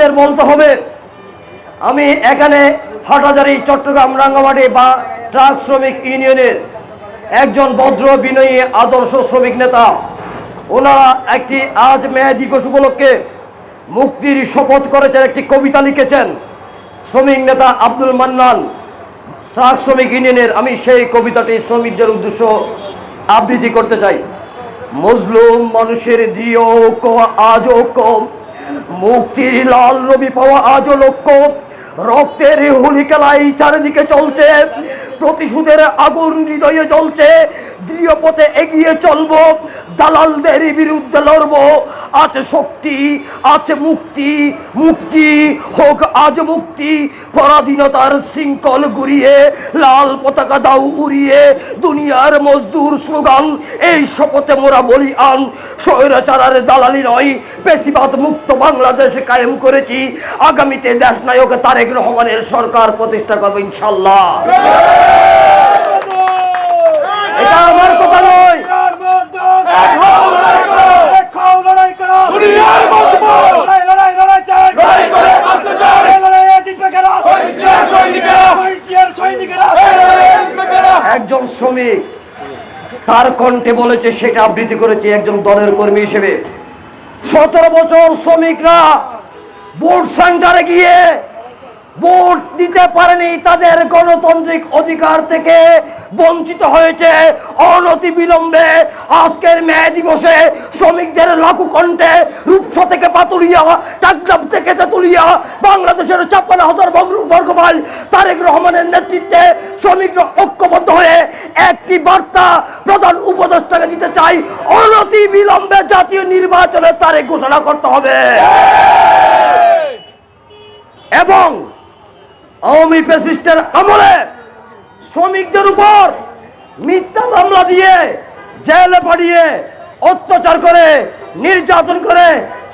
আমাদের বলতে হবে, আমি এখানে হাটাজারি চট্টগ্রাম, রাঙ্গামাটি বা ট্রাক শ্রমিক ইউনিয়নের একজন ভদ্র, বিনয়ী, আদর্শ শ্রমিক নেতা। ওনারা একটি আজ মে দিবস উপলক্ষে মুক্তির শপথ করেছেন, একটি কবিতা লিখেছেন। শ্রমিক নেতা আব্দুল মান্নান, ট্রাক শ্রমিক ইউনিয়নের, আমি সেই কবিতাটি শ্রমিকদের উদ্দেশ্য আবৃত্তি করতে চাই। মজলুম মানুষের ঐক্য আজও কম। মুক্তির লাল রবি পাওয়া আজও লক্ষ্য। রক্তের হুলি খেলাই চারিদিকে চলছে। প্রতিশোধের আগুন হৃদয়ে জ্বলছে। দৃঢ় পথে এগিয়ে চলবো। দালালদের বিরুদ্ধে লড়বো। আছে শক্তি আছে মুক্তি মুক্তি হোক, আজ মুক্তি। পরাধীনতার শৃঙ্খল গুড়িয়ে লাল পতাকা দাও উড়িয়ে। দুনিয়ার মজদুর স্লোগান, এই শপথে মোরা বলি আন স্বৈরাচারের দালালি নয়, বেশিবাদ মুক্ত বাংলাদেশ কায়েম করেছি। আগামীতে দেশ নায়ক তারেক রহমানের সরকার প্রতিষ্ঠা করবে ইনশাল্লাহ। এটা আমার কথা নয়। একজন শ্রমিক তার কণ্ঠে বলেছে, সেটা আবৃত্তি করেছে একজন দলের কর্মী হিসেবে। সতেরো বছর শ্রমিকরা ভোট সেন্টারে গিয়ে ভোট দিতে পারেনি তাদের গণতান্ত্রিক অধিকার থেকে। বঞ্চিত হয়েছে অনতি বিলম্বে আজকের মে দিবসে শ্রমিকদের লাখু কণ্ঠে রূপসা থেকে পাতুরিয়া টাকলাপ থেকে তেতুলিয়া বাংলাদেশের ছাপ্পান্ন হাজার বর্গ- বর্গ মাইল তারেক রহমানের নেতৃত্বে শ্রমিকরা ঐক্যবদ্ধ হয়ে একটি বার্তা প্রধান উপদেষ্টাকে দিতে চাই অনতি বিলম্বে জাতীয় নির্বাচনের তারিখ ঘোষণা করতে হবে। এবং আওয়ামী প্রেসিস্টের আমলে শ্রমিকদের উপর মিথ্যা মামলা দিয়ে জেলে পাঠিয়ে, অত্যাচার করে, নির্যাতন করে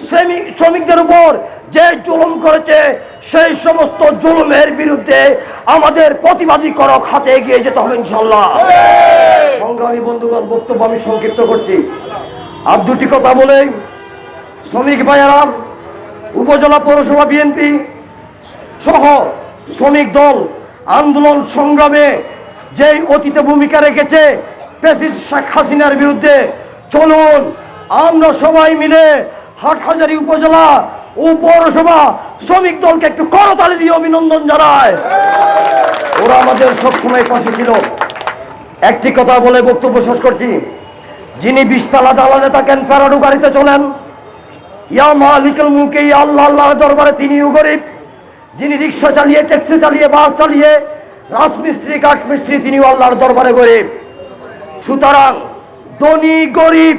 শ্রমিক, শ্রমিকদের উপর যে জুলুম করেছে, সেই সমস্ত জুলুমের বিরুদ্ধে আমাদের প্রতিবাদী করক, হাতে এগিয়ে যেতে হবে ইনশাল্লাহ সংগ্রামী বন্ধুগণ, বক্তব্য আমি সংক্ষিপ্ত করছি। আর দুটি কথা বলে শ্রমিক ভাইয়েরা, উপজেলা পৌরসভা বিএনপি সহ শ্রমিক দল আন্দোলন সংগ্রামে যেই অতীতে ভূমিকা রেখেছে প্রেসিডেন্ট শেখ হাসিনার বিরুদ্ধে, চলুন আমরা সবাই মিলে হাটহাজারি উপজেলা ও পৌরসভা শ্রমিক দলকে একটু করতালি দিয়ে অভিনন্দন জানায় ওরা আমাদের সবসময় পাশে ছিল। একটি কথা বলে বক্তব্য শেষ করছি। যিনি বিশতলা দালানে থাকেন প্যারাডু গাড়িতে চলেন? ইয়া মালিকুল মুকে আল্লাহ আল্লাহ দরবারে তিনিও গরিব। যিনি রিক্সা চালিয়ে, ট্যাক্সি চালিয়ে, বাস চালিয়ে, রাজমিস্ত্রি, কাঠমিস্ত্রি তিনি আল্লাহর দরবারে গরিব। সুতরাং ধনী, গরিব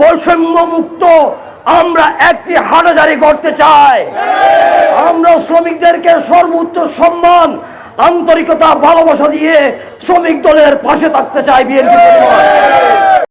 বৈষম্য মুক্ত আমরা একটি হাটাজারি করতে চাই। আমরা শ্রমিকদেরকে সর্বোচ্চ সম্মান, আন্তরিকতা, ভালোবাসা দিয়ে শ্রমিক দলের পাশে থাকতে চাই বিএনপি